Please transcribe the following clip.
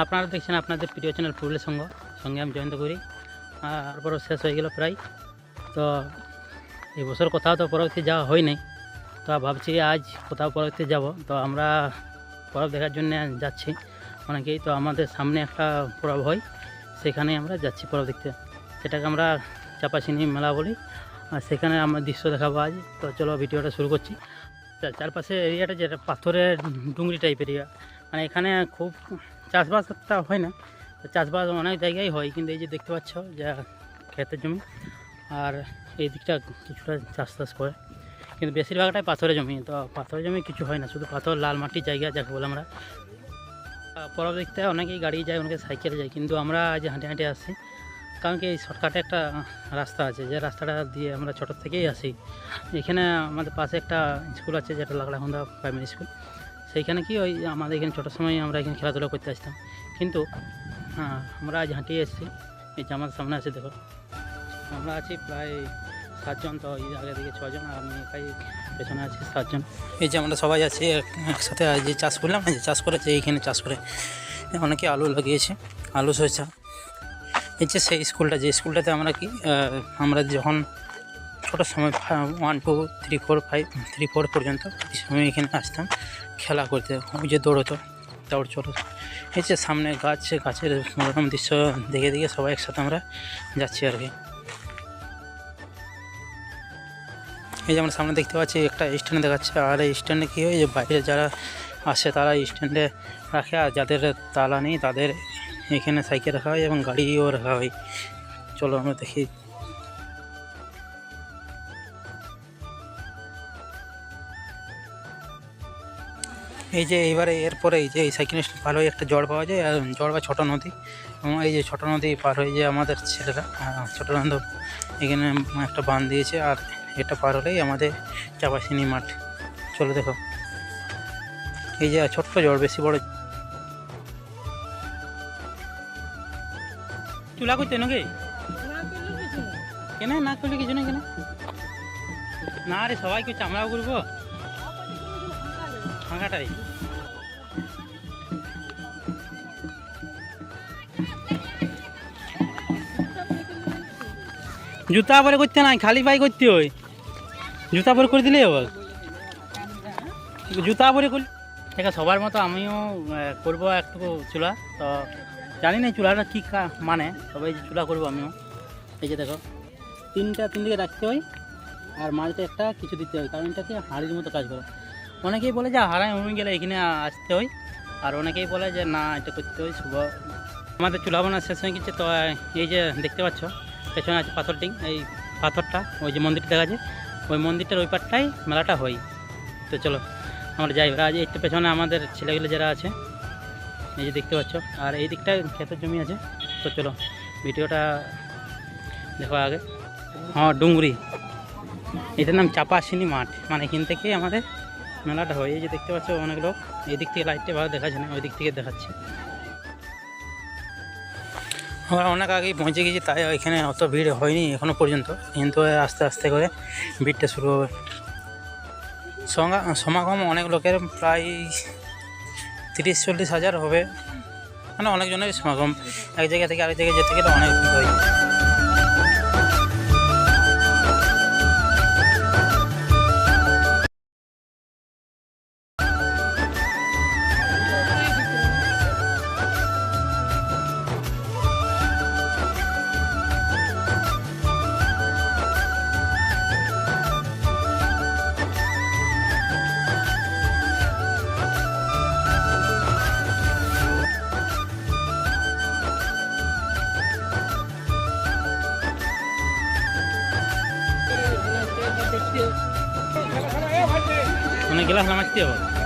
আপনারা দেখছেন আপনাদের প্রিয় চ্যানেল পুরুলের সঙ্গ। সঙ্গে আমি জয়েন্ত করি। তারপরও শেষ হয়ে গেল প্রায়। তো এই বছর কোথাও তো পরবর্তী যাওয়া হয় নাই। তো ভাবছি আজ কোথাও পরবর্তী যাব। তো আমরা পরব দেখার জন্য যাচ্ছি। অনেকেই তো আমাদের সামনে একটা পরব হয়। সেখানে আমরা যাচ্ছি পরব দেখতে। সেটাকে আমরা চাপাচিনি মেলা বলি। আর সেখানে আমরা দৃশ্য দেখাবো আজ। তো চলো ভিডিওটা শুরু করছি। চারপাশে এরিয়াটা যেটা পাথরের ডুংরি টাইপের এরিয়া। মানে এখানে খুব চাষবাসটা হয় না। চাষবাস অনেক জায়গায় হয়, কিন্তু এই যে দেখতে পাচ্ছ যা ক্ষেতের জমি আর এই দিকটা কিছুটা চাষ টাস করে। কিন্তু বেশিরভাগটাই পাথরের জমি, তো পাথরের জমি কিছু হয় না, শুধু পাথর, লাল মাটির জায়গা যাকে বলে আমরা। পরব দেখতে অনেকেই গাড়ি যায়, অনেকে সাইকেলে যায়, কিন্তু আমরা আজ হাঁটে হাঁটে আসি, কারণ কি এই শর্টকাটে একটা রাস্তা আছে, যে রাস্তাটা দিয়ে আমরা ছোটোর থেকেই আসি। এখানে আমাদের পাশে একটা স্কুল আছে, যেটা লাগলাখন্দা প্রাইমারি স্কুল। সেইখানে কি ওই আমাদের এখানে ছোটোর সময় আমরা এখানে খেলাধুলা করতে আসতাম। কিন্তু হ্যাঁ, আমরা আজ হাঁটিয়ে এসেছি। এই যে আমাদের সামনে আছে দেখো। আমরা আছি প্রায় সাতজন তো এই আগে দিকে ছজন আর আমি একাই পেছনে আছি সাতজন। এই যে আমরা সবাই আছি একসাথে যে চাষ করলাম যে চাষ করেছে এইখানে চাষ করে অনেকে আলু লাগিয়েছে আলু সরষা এই যে সেই স্কুলটা যে স্কুলটাতে আমরা কি আমরা যখন ছোটো সময় one two three four five three four পর্যন্ত এই সময় এখানে আসতাম, খেলা করতে, ওই যে দৌড়তো, দৌড় চলো। এই যে সামনে গাছ গাছের মনোরম দৃশ্য দেখে দেখে সবাই একসাথে আমরা যাচ্ছি আর কি। এই যে আমরা সামনে দেখতে পাচ্ছি একটা স্ট্যান্ড দেখাচ্ছে, আর এই স্ট্যান্ডে কী হয় যে বাইরে যারা আসে তারা স্ট্যান্ডে রাখে, আর যাদের তালা নেই তাদের এখানে সাইকেল রাখা হয় এবং গাড়িও রাখা হয়। চলো আমরা দেখি। এই যে এইবারে এরপরে এই যে এই সাইকেল হয়ে একটা জল পাওয়া যায়, আর জল বা ছোটো নদী। এবং এই যে ছোটো নদী পার হয়ে যে আমাদের ছেলেরা ছোটো নন্দ এখানে একটা বাঁধ দিয়েছে, আর এটা পার হলেই আমাদের চাপাসিনি মাঠ। চলে দেখো। এই যে ছোট্ট জল বেশি বড় চুলা করতে নাকি? কেন না করলে কিছু না কেন? না রে, সবাই কিছু আমরাও করব ফাঁকাটাই। জুতা পরে করতে নাই, খালি পাই করতে হয়। জুতা পরে করে দিলেই হবে। জুতা পরে করলে ঠিক আছে সবার মতো আমিও করব একটু চুলা। তো জানি না চুলাটা কী মানে তবে চুলা করব আমিও। এই যে দেখো, তিনটা তিন দিকে রাখতে হয়, আর মাঝে একটা কিছু দিতে হয়, কারণ এটাকে হাঁড়ির মতো কাজ করে। অনেকেই বলে যে হারায় উমে গেলে এখানে আসতে হয়। আর অনেকেই বলে যে না, এটা করতে হয়, শুভ। আমাদের চুলা বানা শেষ হয়ে গেছে, তো এই যে দেখতে পাচ্ছ, পেছনে আছে পাথরটি এই পাথরটা, ওই যে মন্দিরটা দেখা যায়, ওই মন্দিরটার ওই পারটাই মেলাটা হয়। তো চলো, আমরা যাই। আজ এই পেছনে আমাদের ছেলেগুলো যারা আছে, এই যে দেখতে পাচ্ছ, আর এই দিকটায় ক্ষেতের জমি আছে। তো চলো, ভিডিওটা দেখো আগে। হ্যাঁ ডুংরি। এটার নাম চাপাসিনি মাঠ মানে এখান থেকে আমাদের মেলাটা হয়। এই যে দেখতে পাচ্ছ অনেক লোক। এই দিক থেকে লাইটটা ভালো দেখাচ্ছে না ওই দিক থেকে দেখাচ্ছে। আমরা অনেক আগেই পৌঁছে গেছি, তাই এখানে অত ভিড় হয়নি এখনও পর্যন্ত। কিন্তু আস্তে আস্তে করে ভিড়টা শুরু হবে। সমাগম অনেক লোকের প্রায় তিরিশ, চল্লিশ হাজার হবে। মানে অনেকজনের সমাগম। এক জায়গা থেকে আরেক জায়গায় যেতে গেলে অনেক ভিড় হয় অনেক গ্লাস নামাচ্ছি আবার।